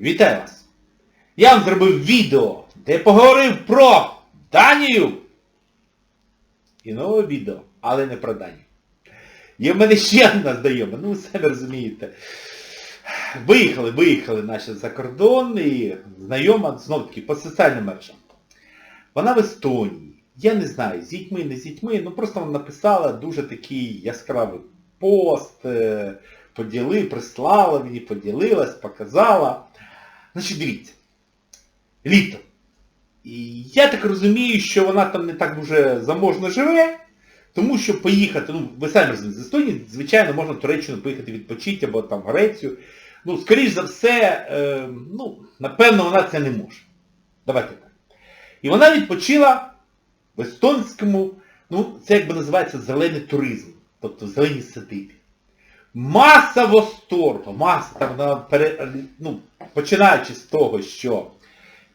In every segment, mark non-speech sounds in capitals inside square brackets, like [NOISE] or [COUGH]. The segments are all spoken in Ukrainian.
Вітаю вас! Я вам зробив відео, де поговорив про Данію. І нове відео, але не про Данію. Є в мене ще одна знайома, ну ви самі розумієте. Виїхали, виїхали наші за кордон і знайома, знов таки, по соціальним мережам. Вона в Естонії. Я не знаю, з дітьми, не з дітьми, ну просто вона написала дуже такий яскравий пост, е, поділи, прислала мені, поділилась, показала. Значить, дивіться. Літо. І я так розумію, що вона там не так дуже заможно живе, тому що поїхати, ну, ви самі розумієте, з Естонії, звичайно, можна в Туреччину поїхати відпочити або там Грецію. Ну, скоріш за все, е, ну, напевно, вона це не може. Давайте так. І вона відпочила в естонському, ну, це як би називається зелений туризм, тобто зелені садибі. Маса восторгу, маса, ну, починаючи з того, що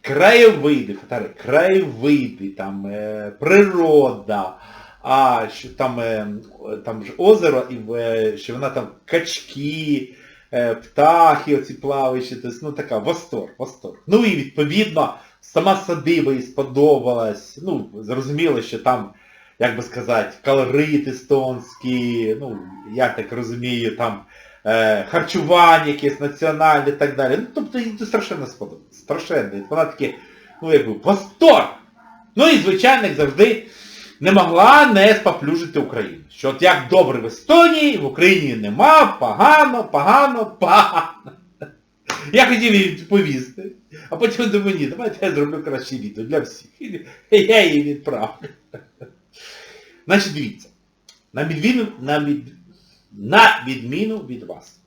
краєвиди, фотори, краєвиди, там, е, природа, а що там, е, там ж озеро, і е, що вона там качки, е, птахи оці плаваючі, тобто, ну така, восторг, восторг. Ну і відповідно, сама садиба їй сподобалась, ну, зрозуміло, що там, як би сказати, колорит естонський, ну, я так розумію, там е, харчування якесь національне і так далі. Ну, тобто їй це страшенно сподобалось. Страшенно. Вона таки, ну якби, восторг! Ну і, звичайно, як завжди, не могла не споплюжити Україну. Що от як добре в Естонії, в Україні нема, погано, погано, погано. Я хотів їй відповісти, а потім думаю, ні, давайте я зроблю краще відео для всіх. Я її відправлю. Значить, дивіться, на відміну, на, від, на відміну від вас.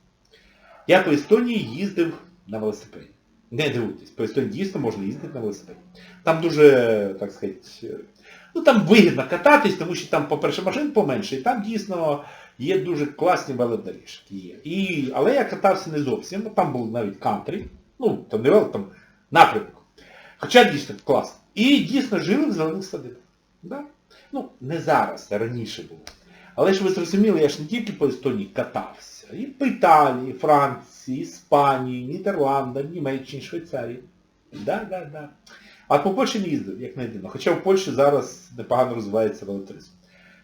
Я по Естонії їздив на велосипеді. Не дивуйтесь, по Естонії дійсно можна їздити на велосипеді. Там дуже, так сказати, ну там вигідно кататись, тому що там, по-перше, машин поменше, і там дійсно є дуже класні велодоріжки. Є. І, але я катався не зовсім, там був навіть кантрі, ну, там не вело, там напрямок. Хоча дійсно класно. І дійсно жили в зелених садибах. Да? Ну, не зараз, а раніше було. Але ж ви зрозуміли, я ж не тільки по Естонії катався. І по Італії, Франції, Іспанії, Нідерландам, Німеччині, Швейцарії. Да, да, да. А по Польщі не їздив, як не єдино. Хоча в Польщі зараз непогано розвивається велотуризм.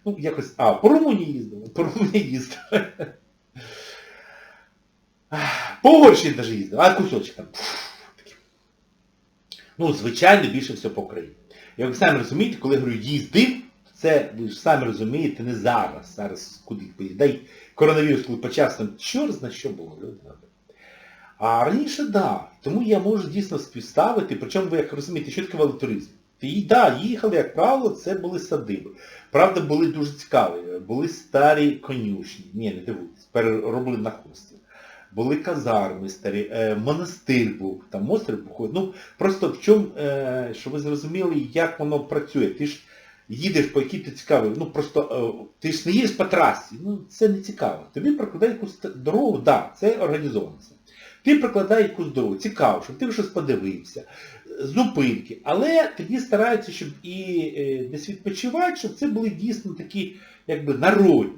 Ну, якось... А, по Румунії їздив. По Румунії їздив. По Угорщині навіть їздив, а кусочок там. Ну, звичайно, більше всього по Україні. Як ви самі розумієте, коли я говорю їздив, це, ви ж самі розумієте, не зараз. Зараз куди поїздив. Коронавірус, коли почався, чорт зна що було, люди. А раніше, так. Да. Тому я можу дійсно співставити, причому ви як розумієте, що таке велотуризм. І да, їхали, як правило, це були садиби. Правда, були дуже цікаві. Були старі конюшні. Ні, не дивуйтесь, перероблені на хостел. Були казарми старі, е, монастир був, там монастир походить. Ну, просто в чому, е, щоб ви зрозуміли, як воно працює. Ти ж їдеш по якій ти цікавий, ну просто е, ти ж не їдеш по трасі, ну це не цікаво. Тобі прокладають якусь дорогу, да, це організовано. Ти прокладаєш якусь дорогу, цікаво, щоб ти щось подивився, зупинки. Але тоді стараються, щоб і е, десь відпочивати, щоб це були дійсно такі, якби, народні.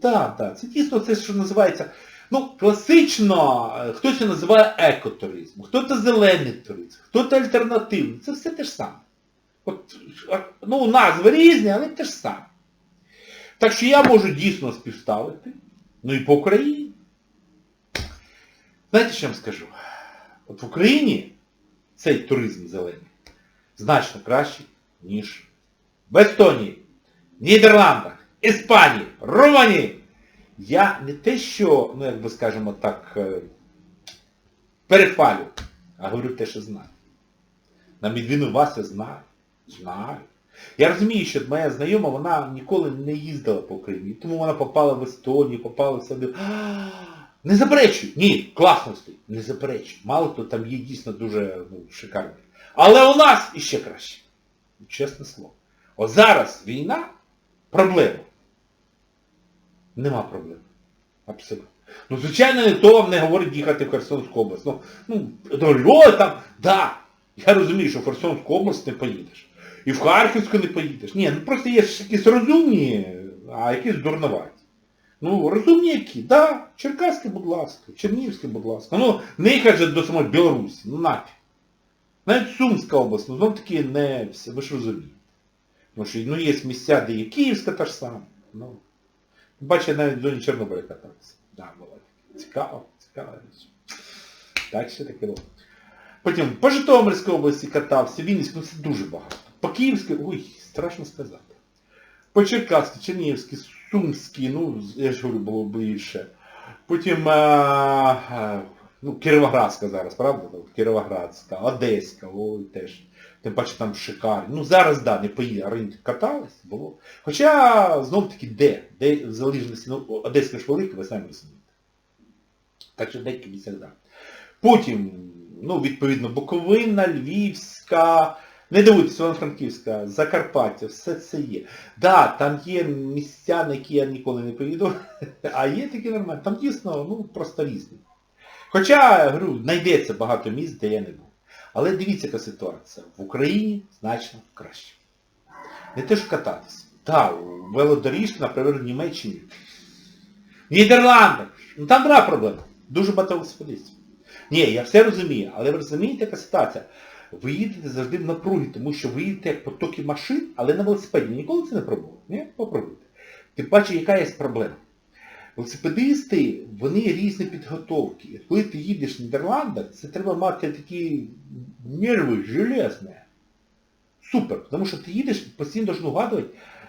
Так, так, це дійсно це, що називається, ну, класично, е, хтось це називає екотуризм, хто-то зелений туризм, хто-то альтернативний. Це все те ж саме. От, ну, назви різні, але те ж саме. Так що я можу дійсно співставити. Ну і по Україні. Знаєте, що я вам скажу? От в Україні цей туризм зелений значно кращий, ніж в Естонії, Нідерландах, Іспанії, Румунії. Я не те, що, ну як би скажемо так, е, перехвалю, а говорю те, що знаю. На відміну вас я знаю. Знаю. Я розумію, що моя знайома, вона ніколи не їздила по Україні, тому вона попала в Естонію, попала в сади. Не заперечую. Ні, класно стоїть. Не заперечую. Мало хто там є дійсно дуже ну, шикарний. Але у нас іще краще. Чесне слово. От зараз війна, проблема. Нема проблем. Абсолютно. Ну, звичайно, ніхто вам не говорить їхати в Херсонську область. Ну, ну, о, там, да. Я розумію, що в Херсонську область не поїдеш. І в Харківську не поїдеш. Ні, ну просто є ж якісь розумні, а якісь дурноваті. Ну, розумні які, да, Черкаське, будь ласка, Чернігівське, будь ласка. Ну, не же до самої Білорусі, ну нафіг. Навіть Сумська область, ну знов таки не все, ви ж розумієте. Тому що ну, є місця, де є Київська та ж сама. Ну, бачу, я навіть в зоні Чорнобиля катався. Да, було. Цікаво, цікаво. Так ще таке було. Потім по Житомирській області катався, Вінницький, ну це дуже багато. По Київській, ой, страшно сказати. По Черкаській, Чернігівській, Сумській, ну, я ж говорю, було більше. Потім а, ну, Кіровоградська зараз, правда? Кіровоградська, Одеська, ой, теж. Тим паче там шикарні. Ну зараз, да, не раніше катались, було. Хоча, знов таки, де? Де в залежності, ну, Одеська ж велика, ви самі розумієте. Так що деякі місця. Потім, ну, відповідно, Буковина, Львівська, не дивуйтесь, Івано-Франківська, Закарпаття, все це є. Да, там є місця, на які я ніколи не поїду, [LAUGHS] а є такі нормальні. Там дійсно, ну, просто різні. Хоча, говорю, знайдеться багато місць, де я не був. Але дивіться, яка ситуація. В Україні значно краще. Не те, що кататися. Так, велодоріжки, наприклад, в Німеччині. В Нідерландах. Ну там друга проблема. Дуже багато велосипедистів. Ні, я все розумію, але ви розумієте, яка ситуація? Ви їдете завжди в напругі, тому що ви їдете як потоки машин, але на велосипеді. Ніколи це не пробували? Ні? Попробуйте. Тим паче, яка є проблема? Велосипедисти, вони різні підготовки. Коли ти їдеш в Нідерландах, це треба мати такі нерви железні. Супер. Тому що ти їдеш, постійно должен угадувати,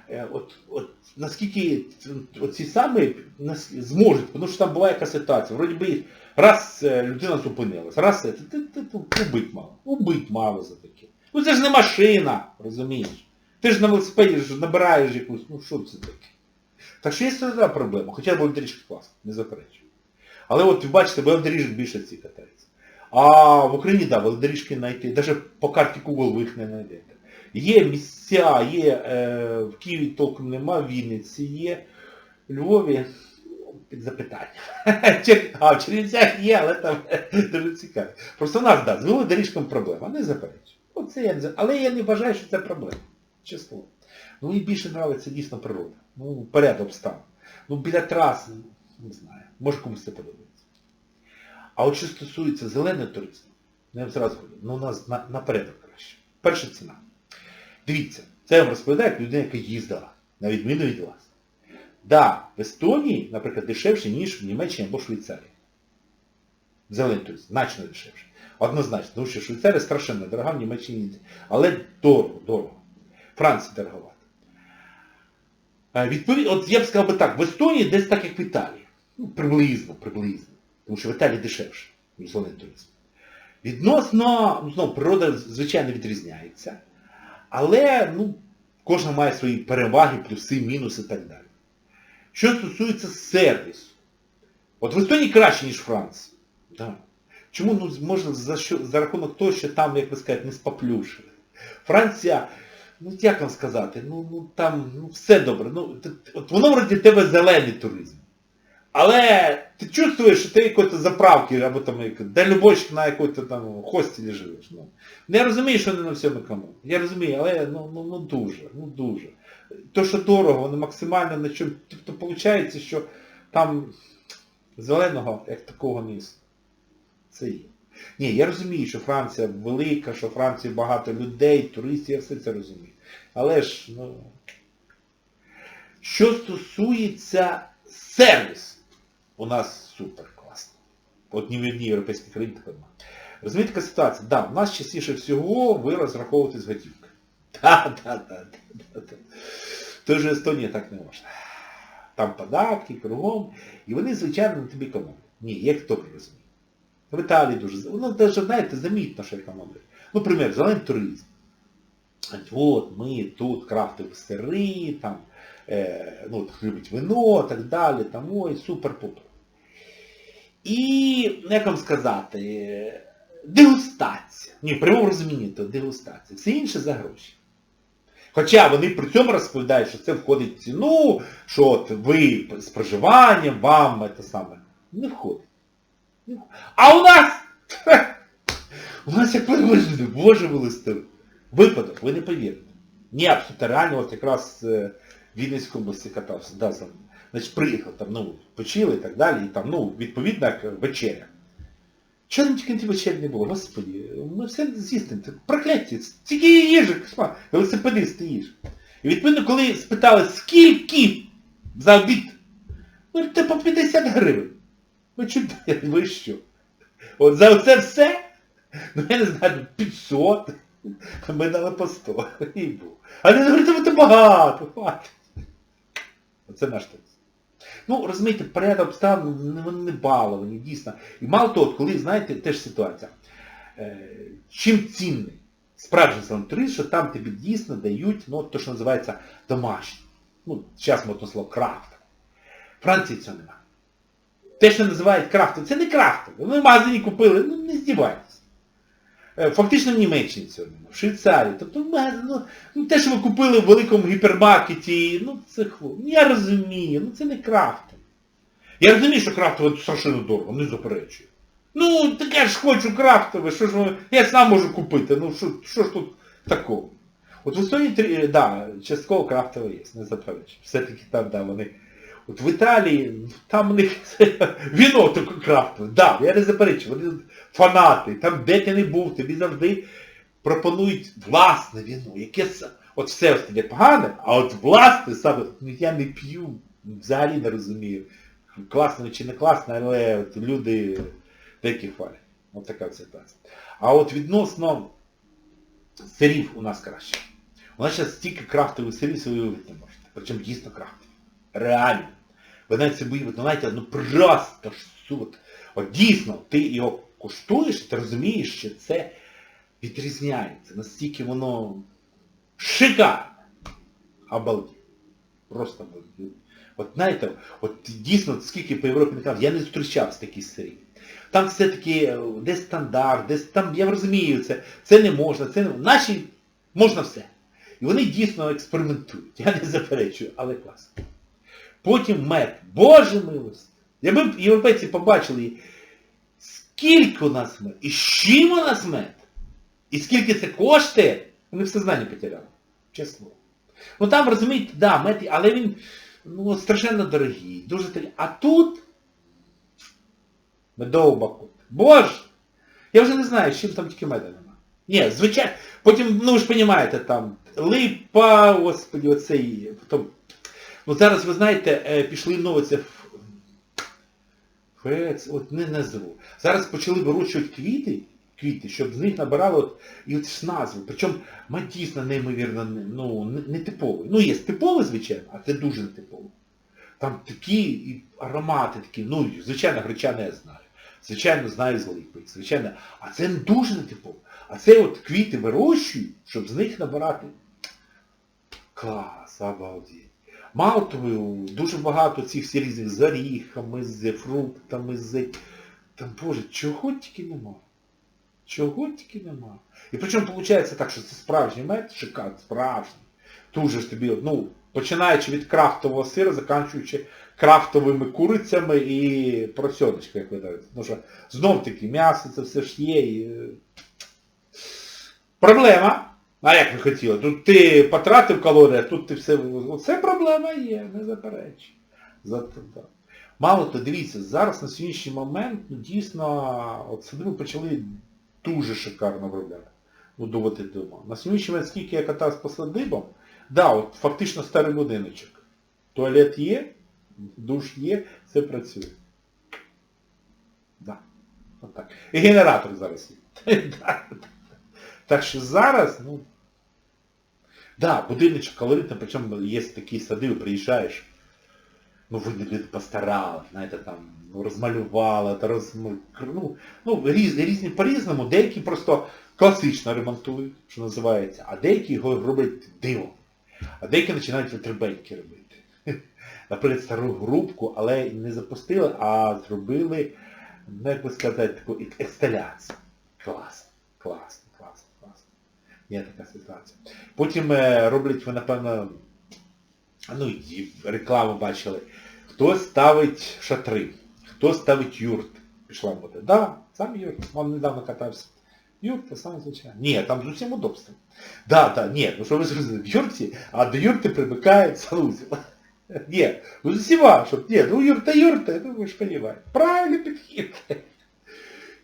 е, от, от, наскільки ці самі зможуть, тому що там була яка ситуація. Вроді би раз е, людина зупинилась, раз це, ти, ти, ти, убить мало. Убить мало за таке. Ну це ж не машина, розумієш. Ти ж на велосипеді ж набираєш якусь, ну що це таке? Так що є така проблема, хоча велодоріжки класно, не заперечую. Але от ви бачите, велодоріжок більше ці катаються. А в Україні, так, да, велодоріжки знайти, навіть по карті Google ви їх не знайдете. Є місця, є, е, в Києві толком нема, в Вінниці є, Львові під запитання. [LAUGHS] А, в Чернівцях є, але там [LAUGHS] дуже цікаво. Просто у нас, так, з велодоріжком проблема, не я Але я не вважаю, що це проблема. Чесно. Ну мені більше подобається дійсно природа. Ну, поряд обставин. Ну, біля траси, не знаю, може комусь це подобається. А от що стосується зеленого туризму, ну, я вам зразу говорю, ну у нас на, наперед краще. Перша ціна. Дивіться, це я вам розповідаю як людина, яка їздила, на відміну від вас. Да, в Естонії, наприклад, дешевше, ніж в Німеччині або Швейцарії. Зелений значно дешевше. Однозначно, тому що Швейцарія страшенно дорога, в Німеччині. Але дорого, дорого. Франція дороговата. Відповідь, от я б сказав би так, в Естонії десь так, як в Італії. Ну, приблизно, приблизно. Тому що в Італії дешевше, ніж зелений туризм. Відносно, ну, знову, природа, звичайно, відрізняється. Але, ну, кожна має свої переваги, плюси, мінуси і так далі. Що стосується сервісу. От в Естонії краще, ніж Франції. Да. Чому? Ну, можна за, що, за рахунок того, що там, як ви скажете, не споплюшили. Франція, ну як вам сказати, ну, ну там ну, все добре. Ну, от воно вроді тебе зелений туризм. Але ти чувствуєш, що ти якоїсь заправки, або там дальнобойщик на якоїсь там хостелі живеш. Ну, ну, я розумію, що не на всьому економить. Я розумію, але ну, ну, ну дуже, ну дуже. То, що дорого, воно максимально на чому. Тобто виходить, що там зеленого як такого не існує. Це є. Ні, я розумію, що Франція велика, що Франції багато людей, туристів, я все це розумію. Але ж, ну... Що стосується сервісу, у нас супер класно. От ні в одній європейській країні такого немає. Розумієте, така ситуація? Да, у нас частіше всього ви розраховуєте з готівки. Так, так, так, так. Тож в Естонії так не можна. Там податки, кругом. І вони, звичайно, на тобі економлять. Ні, як добре розумію. В Італії дуже... Ну, навіть, знаєте, замітно, що економлять. Ну, примір, зелений туризм. От, ми тут крафтові сири, там, е, ну, любить вино, так далі, там, ой, супер-пупер. І, як вам сказати, дегустація. Ні, в прямому розумінні то дегустація. Все інше за гроші. Хоча вони при цьому розповідають, що це входить в ціну, що от ви з проживанням, вам це саме. Не входить. А у нас... [LAUGHS] У нас як подивишся, боже милостивий. Випадок, ви не повірите. Ні, абсолютно реально, от якраз е, Вінницькій області катався. Да, Значить, приїхав там, ну, почили і так далі, і там, ну, відповідно, як вечеря. Чого там тільки ті вечері не було, господі, ми все з'їстимо, це прокляття, тільки їжі, велосипедисти їж. І відповідно, коли спитали, скільки за обід, ну, це по 50 гривень. Ви чудові, [LAUGHS] ви що? От за оце все? Ну я не знаю, 500. Ми дали по 100. [LAUGHS] І був. А не говорите, це багато. хватить. Оце наш текст. Ну, розумієте, порядок обставин, вони не баловані, дійсно. І мало того, коли, знаєте, теж ситуація. Е, чим цінний справжній санаторист, що там тобі дійсно дають, ну, то, що називається домашнє. Ну, зараз модне слово крафт. Франції цього немає. Те, що називають крафтом, це не крафтом. Вони в магазині купили, ну не здівайтесь. Е, Фактично в Німеччині цього в Швейцарії. Тобто ну, ну, те, що ви купили в великому гіпермаркеті, ну це хлоп. Ну, я розумію, ну це не крафтом. Я розумію, що крафтове страшенно дорого, не заперечую. Ну, так я ж хочу крафтове, що ж ви- я сам можу купити, ну що, що ж тут такого? От в Естонії, трі- да, частково крафтове є, не заперечую. Все-таки там, да, вони... От в Італії, там у них віно таке крафтове. Да, я не заперечую, вони фанати, там де ти не був, тобі завжди пропонують власне віно, яке от все остальне погане, а от власне саме, ну я не п'ю, взагалі не розумію, класно чи не класно, але от люди деякі хвалять. От така ситуація. А от відносно сирів у нас краще. У нас зараз стільки крафтових сирів, що ви не можете. Причому дійсно крафтові. Реально. Ви навіть ну знаєте, ну просто ж суд. От дійсно, ти його куштуєш, ти розумієш, що це відрізняється. Настільки воно шикарне. Обалдеть. Просто обалдеть. От знаєте, от дійсно, скільки по Європі не казав, я не зустрічав з таких сирів. Там все-таки е, десь стандарт, десь там, я розумію, це, це не можна, це не наші можна все. І вони дійсно експериментують. Я не заперечую, але класно. Потім мед. Боже милость! Якби європейці побачили, скільки у нас мед, і з чим у нас мед, і скільки це коштує, вони все знання потеряли. Чесно. Ну там, розумієте, да, мед, але він ну, страшенно дорогий, дуже. А тут медовий бакут. Боже! Я вже не знаю, з чим там тільки меда нема. Ні, звичайно. Потім, ну ви ж розумієте, там липа, господи, оцей. Потім, ну зараз, ви знаєте, е, пішли новиці Фец, от не назву. Зараз почали вирощувати квіти, квіти, щоб з них набирали от, і от ж назву. Причому дійсно неймовірно не- ну, не, не. Ну є типовий, звичайно, а це дуже нетиповий. Там такі і аромати такі, ну, звичайно, гречани я знаю. Звичайно, знаю з липи. Звичайно, а це дуже нетипово. А це от квіти вирощують, щоб з них набирати. Клас, обалдеть. Мало того, дуже багато цих всіх різних з оріхами, з фруктами, з... Там, боже, чого тільки нема. Чого тільки нема. І причому виходить так, що це справжній мед, шикарний, справжній. Тут же ж тобі, ну, починаючи від крафтового сиру, закінчуючи крафтовими курицями і просьоночкою, як видається. Тому що знов таки м'ясо це все ж є. І... е, Проблема. А як ви хотіли? Тут ти потратив калорії, а тут ти все... Оце проблема є, не так. Мало то, дивіться, зараз на сьогоднішній момент ну, дійсно от садиби почали дуже шикарно виробляти. Будувати дома. На сьогоднішній момент, скільки я катався по садибам, да, от фактично старий будиночок. Туалет є, душ є, все працює. Да. От так. І генератор зараз є. [LAUGHS] Так що зараз, ну... Да, будиночок колоритний, причому є такі сади, приїжджаєш, ну ви люди постарали, знаєте, там, ну, розмалювали, та розм... ну, ну різні, різні по-різному, деякі просто класично ремонтують, що називається, а деякі його роблять дивом. А деякі починають витребеньки робити. [LAUGHS] Наприклад, стару грубку, але не запустили, а зробили, ну як би сказати, таку класно, класно, класно. Є така ситуація. Потім е, роблять, ви напевно, ну і рекламу бачили, хто ставить шатри, хто ставить юрт. Пішла мода. Да, сам юрт, он недавно катався. Юрт, це саме звичайно. Ні, там з усім удобством. Да, да, ні, ну що ви зрозуміли, в юрті, а до юрти примикають санузел. [LAUGHS] Ні, ну засіва, щоб, ні, ну юрта юрта, ну ви ж розумієте. Правильно підхід.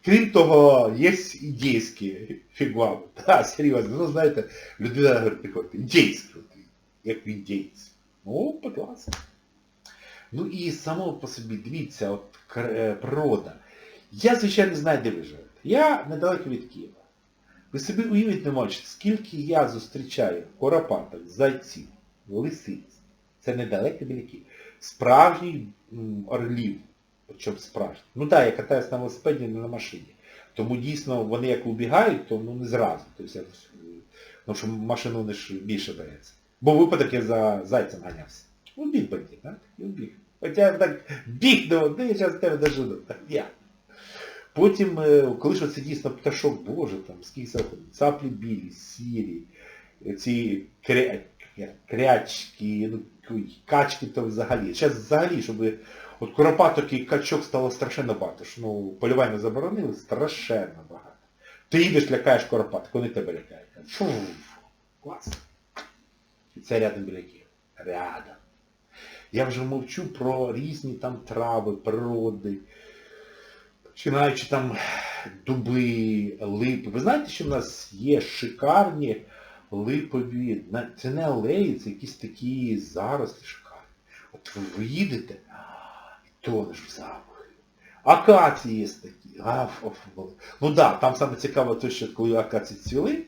Крім того, є індійські фігвами. Так, серйозно, ну знаєте, людина говорить, приходить, індійські, от, як в індійці. Ну, будь ласка. Ну і само по собі, дивіться, от е, природа. Я, звичайно, знаю, де ви живете. Я недалеко від Києва. Ви собі уявіть не можете, скільки я зустрічаю коропаток, зайців, лисиць. Це недалеко біля Києва. Справжніх орлів. Причому справжніх. Ну так, я катаюсь на велосипеді, не на машині. Тому дійсно вони як убігають, то ну не зразу. Тобто, тому що машину не ж більше дається. Бо випадок я за зайцем ганявся. Убіг бандит, так? І убіг. Хоча я так біг, ну, ну я зараз тебе дожину. Я. Потім, е, коли ж це дійсно пташок, боже, там, скільки це цаплі білі, сірі, ці кря... крячки, ну, качки то взагалі. Зараз взагалі, щоб от куропаток і качок стало страшенно багато. Ну, полювання заборонили, страшенно багато. Ти їдеш, лякаєш куропаток, вони тебе лякають. Фу, клас. І це рядом біля Києва. Рядом. Я вже мовчу про різні там трави, природи, починаючи там дуби, липи. Ви знаєте, що в нас є шикарні липові, це не алеї, це якісь такі зарослі шикарні. От ви, їдете, тонеш в запахи. Акації є такі. А, фу, фу. Ну да, там саме цікаво те, що коли акації цвіли,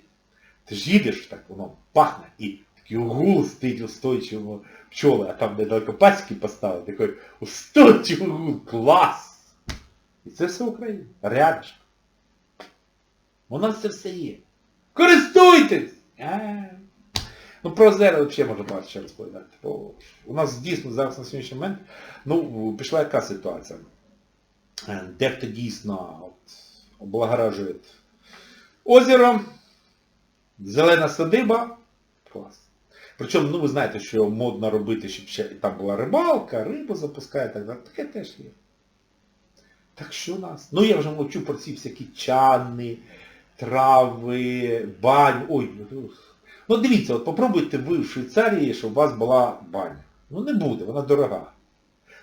ти ж їдеш, так воно пахне, і такий гул стоїть устойчиво пчоли, а там недалеко пасіки поставили, такий устойчивий гул, клас! І це все Україна. Рядышком. У нас це все є. Користуйтесь! Ну про озера взагалі можна багато ще розповідати. Бо у нас дійсно зараз на сьогоднішній момент, ну, пішла яка ситуація. Е, Дехто дійсно от, облагоражує озеро, зелена садиба, клас. Причому, ну ви знаєте, що модно робити, щоб ще там була рибалка, рибу запускає і так далі. Таке теж є. Так що у нас? Ну я вже мовчу про ці всякі чани, трави, бань. Ой, ну, дивіться, от попробуйте ви в Швейцарії, щоб у вас була баня. Ну не буде, вона дорога.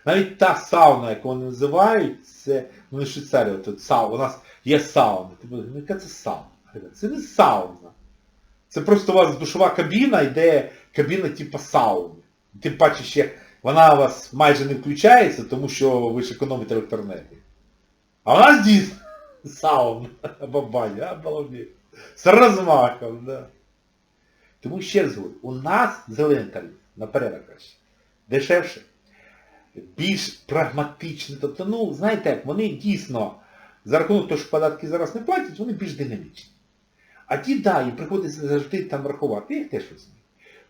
Навіть та сауна, яку вони називають, це, ну не Швейцарія, тут сауна, у нас є сауна. Ти будеш, яка це сауна? Це не сауна. Це просто у вас душова кабіна, йде кабіна типу сауни. Тим паче ще вона у вас майже не включається, тому що ви ж економите електроенергію. А у нас дійсно сауна або баня, обалдеть. З розмахом, да. Тому ще раз говорю, у нас зелений тариф, наперед краще. Дешевше, більш прагматичний. Тобто, ну, знаєте, як, вони дійсно, за рахунок того, що податки зараз не платять, вони більш динамічні. А ті, да, їм приходиться завжди там рахувати, їх теж розумію.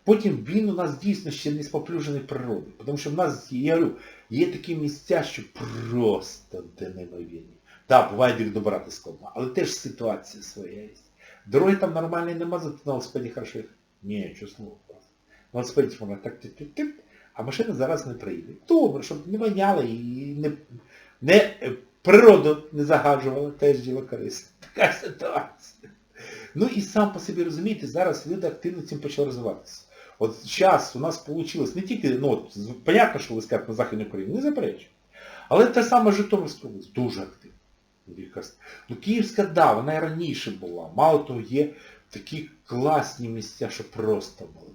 Потім він у нас дійсно ще не споплюжений природою. Тому що в нас, я говорю, є такі місця, що просто де неймовірні. Так, буває їх добрати складно, але теж ситуація своя є. Дороги там нормальної нема, зато на велосипеді хорошо. Ні, що слово. На велосипеді можна так тип-тип-тип, а машина зараз не приїде. Добре, щоб не воняла і не, не природу не загаджувала, теж діло корисне. Така ситуація. Ну і сам по собі розумієте, зараз люди активно цим почали розвиватися. От зараз у нас вийшло не тільки, ну, от, понятно, що ви на Західній Україні, не заперечую. Але те саме Житомирська область дуже активна. Ну Київська, да, вона і раніше була. Мало того, є такі класні місця, що просто молоді.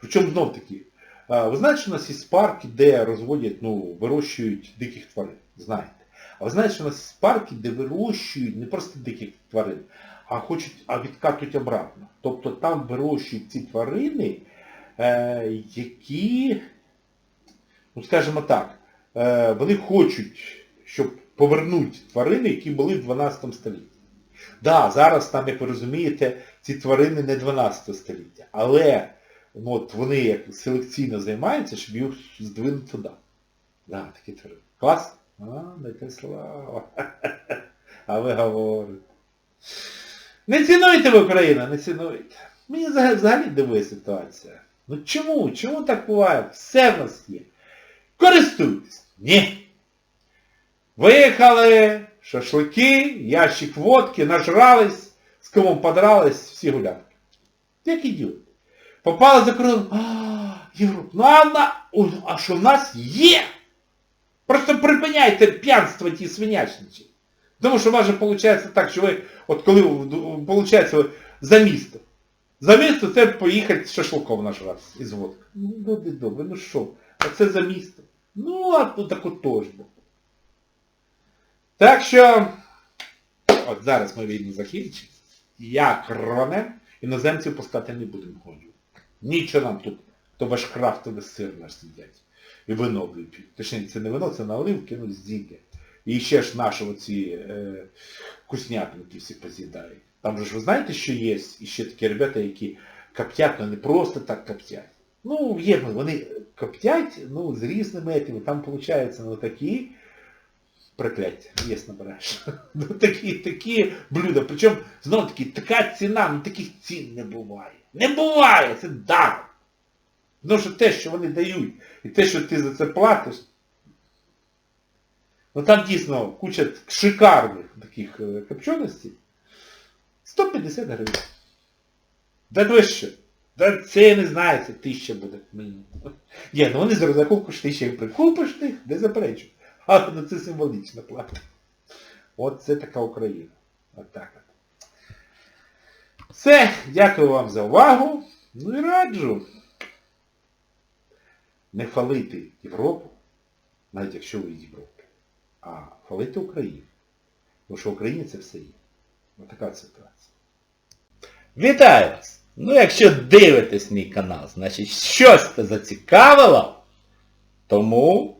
Причому знов таки, ви знаєте, що у нас є парки, де розводять, ну, вирощують диких тварин. Знаєте. А ви знаєте, що у нас є парки, де вирощують не просто диких тварин, а хочуть, а відкатують обратно. Тобто там вирощують ці тварини, е, які, ну скажімо так, е, вони хочуть, щоб повернути тварини, які були в 12 столітті. Да, зараз там, як ви розумієте, ці тварини не 12 століття, але ну, от вони як селекційно займаються, щоб їх здвинути туди. Да, такі тварини. Клас? А, дайте слава. А ви говорите. Не цінуйте ви Україну, не цінуйте. Мені взагалі дивує ситуація. Ну чому? Чому так буває? Все в нас є. Користуйтесь. Ні. Виїхали, шашлики, ящик водки, нажрались, з кому подрались, всі гулянки. Як ідіот. Попали за кордон, а, Європа. Ну а, на, а що в нас є? Просто припиняйте п'янство ті свинячничі. Тому що у вас же виходить так, що ви, от коли виходить ви за місто. За місто це поїхати шашликом наш раз із водки. Ну, добре, добре, ну що? А це за місто. Ну, а тут так отож бо. Так що, от зараз ми війну закінчимо. Я кронем іноземців пускати не будемо годжу. Нічого нам тут, то ваш крафтовий сир наш сидять. І вино вип'ють. Точніше, це не вино, це наливки, ну, зілля. І ще ж наші оці е, вкуснятинки всі поз'їдають. Там же ж ви знаєте, що є ще такі ребята, які коптять, але не просто так коптять. Ну, є, вони коптять, ну, з різними етими. Там, виходить, ну, такі прокляття, єс набереш. Ну, такі, такі блюда. Причому, знову таки, така ціна, ну таких цін не буває. Не буває, це дар. Тому що те, що вони дають, і те, що ти за це платиш, ну там дійсно куча шикарних таких е, копченостей. 150 гривень. Да ви що? Да це я не знаю, це тисяча буде мінімум. Ні, ну вони за розрахунку ж тисяча прикупиш ти, не заперечу. А [LAUGHS] ну це символічна плата. От це така Україна. От так. Все, дякую вам за увагу. Ну і раджу не хвалити Європу, навіть якщо ви з Європи, а хвалити Україну. Тому що в Україні це все є. Ось така ситуація. Вітаю вас! Ну якщо дивитесь мій канал, значить щось це зацікавило, тому